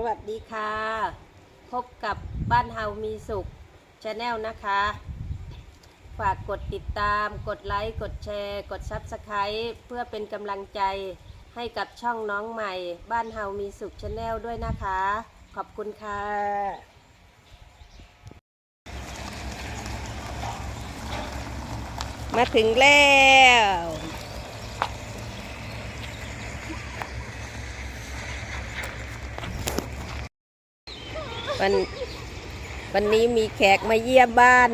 สวัสดีค่ะ พบกับบ้านเฮามีสุขชาแนลนะคะ ฝากกดติดตาม กดไลค์ กดแชร์ กด Subscribe เพื่อเป็นกำลังใจให้กับช่องน้องใหม่ บ้านเฮามีสุขชาแนลด้วยนะคะ ขอบคุณค่ะมาถึงแล้ว วันวันนี้มีแขกมาเยี่ยมบ้าน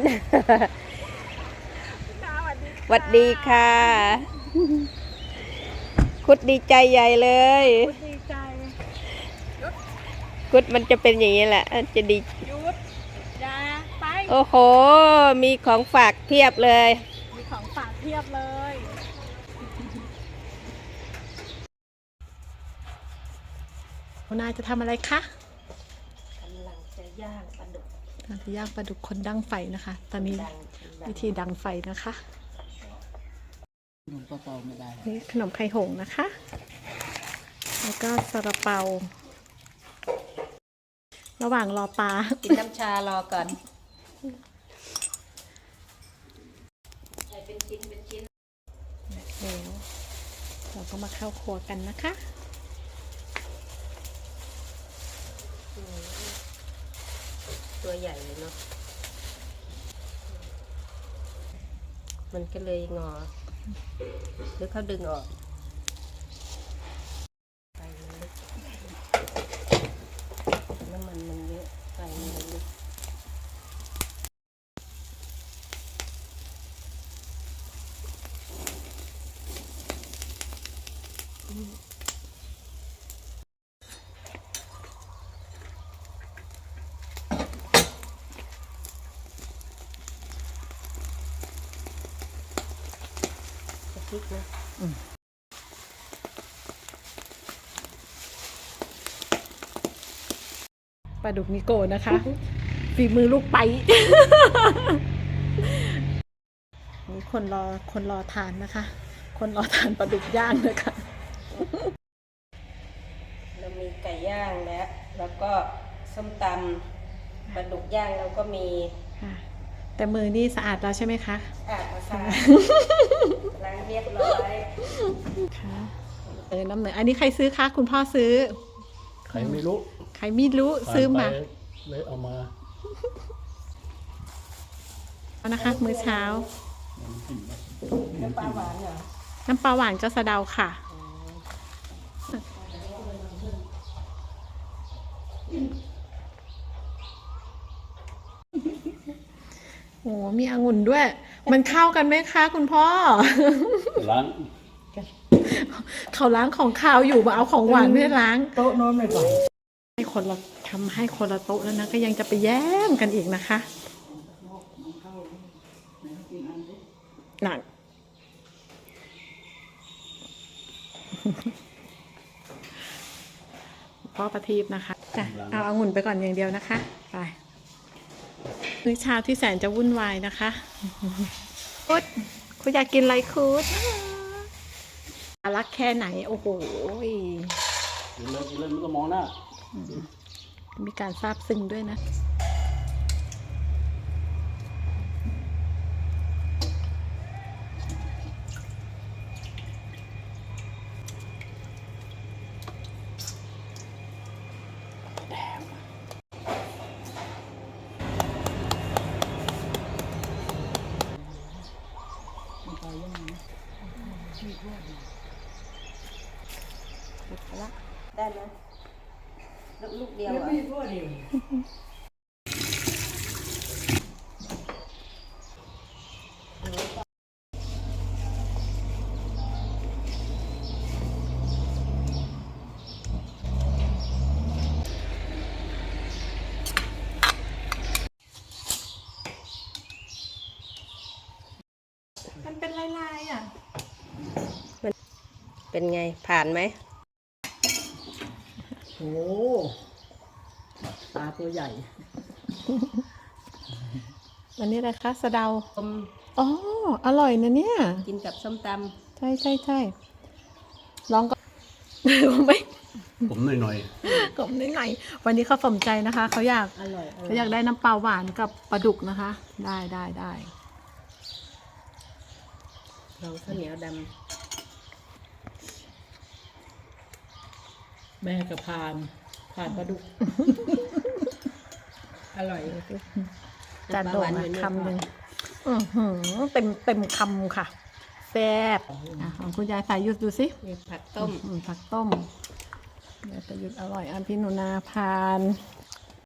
สวัสดีค่ะ คุดดีใจใหญ่เลยดีใจคุดมันจะเป็นอย่างนี้แหละ จะดีหยุดอยาไปโอ้โห มีของฝากเพียบเลย มีของฝากเพียบเลยคุณนายจะทำอะไรคะกำลังจะ ย่างปลาดุกเราจะย่างปลาดุกคนดังไฟนะคะ ตอนนี้ดังวิธีดังไฟนะคะลุงก็เปาไม่ได้นี่ขนมไข่หงส์นะคะ แล้วก็ซาลาเปา ระหว่างรอปลา กินน้ำชารอก่อน ใส่เป็นชิ้นเป็นชิ้น แล้วเราก็มาเข้าครัวกันนะคะ ตัวใหญ่เลยเนาะ มันก็เลยงอ หรือเขาดึงออกไฟมันลึกน้ำมันมันเยอะไฟมันลึกจะ ริกนะปลาดุกนิโกนะคะ ฝีมือลูกไปนี่คนรอคนรอทานนะคะ คนรอทานปลาดุกย่างนะคะ เรามีไก่ย่างแล้ว แล้วก็ส้มตำปลาดุกย่างเราก็มีค่ะแต่มือนี่สะอาดแล้วใช่ไหมคะอาบมาสะอาดล้าง เรียบร้อยค่ะเออน้ำเหนืออันนี้ใครซื้อคะคุณพ่อซื้อ ใครไม่รู้ใครไม่รู้ซื้อมาผ่นไปเลยเอามาเอานะคะ มื้อเช้า น้ำปลาหวานเหรอน้ำปลาหวานก็สะเดาค่ะ โอ้มีองุ่นด้วย มันเข้ากันไหมคะ คุณพ่อ ล้างเขาล้างของขาวอยู่มาเอาของหวานไม่ได้ล้างโต๊ะโน้นไม่ก่อนให้คนละทำให้คนละโต๊ะแล้วนะ ก็ยังจะไปแย่งกันอีกนะคะหนักพ่อประทีปนะคะจ้ะเอาองุ่นไปก่อนอย่างเดียวนะคะ ไป มื้อเช้าที่แสนจะวุ่นวายนะคะคุดคุณอยากกินอะไรคุดรักแค่ไหน โอ้โหกินเลยกินเลยมันก็มองหน้ามีการซาบซึ้งด้วยนะ ได้ไหมลูกลูกเดียวเหรอะมันเป็นลายๆอะ เป็นไงผ่านไหมโอ้ตาตัวใหญ่อันนี้อะไรคะสะเดาต้มอ๋ออร่อยนะเนี่ย กินกับส้มตใช่ใช่ใช่ลองก็ ไม่ผมหน่อยกบได้ไงวันนี้เขาสมใจนะคะ เขาอยากอร่อยอร่เขาอยากได้น้ำปลาหวานกับปลาดุกนะคะ ได้ได้ได้ลองข้าวเหนียวด แม่กับพานพานปลาดุกำอร่อยจานโด่งนะคำหนึ่งอื้อหือเต็มเต็มคำค่ะแซ่บอะของคุณยายสายยุทธดูสิมีผักต้มอืผักต้มยายสายยุทธอร่อยอันพี่หนูนาพาน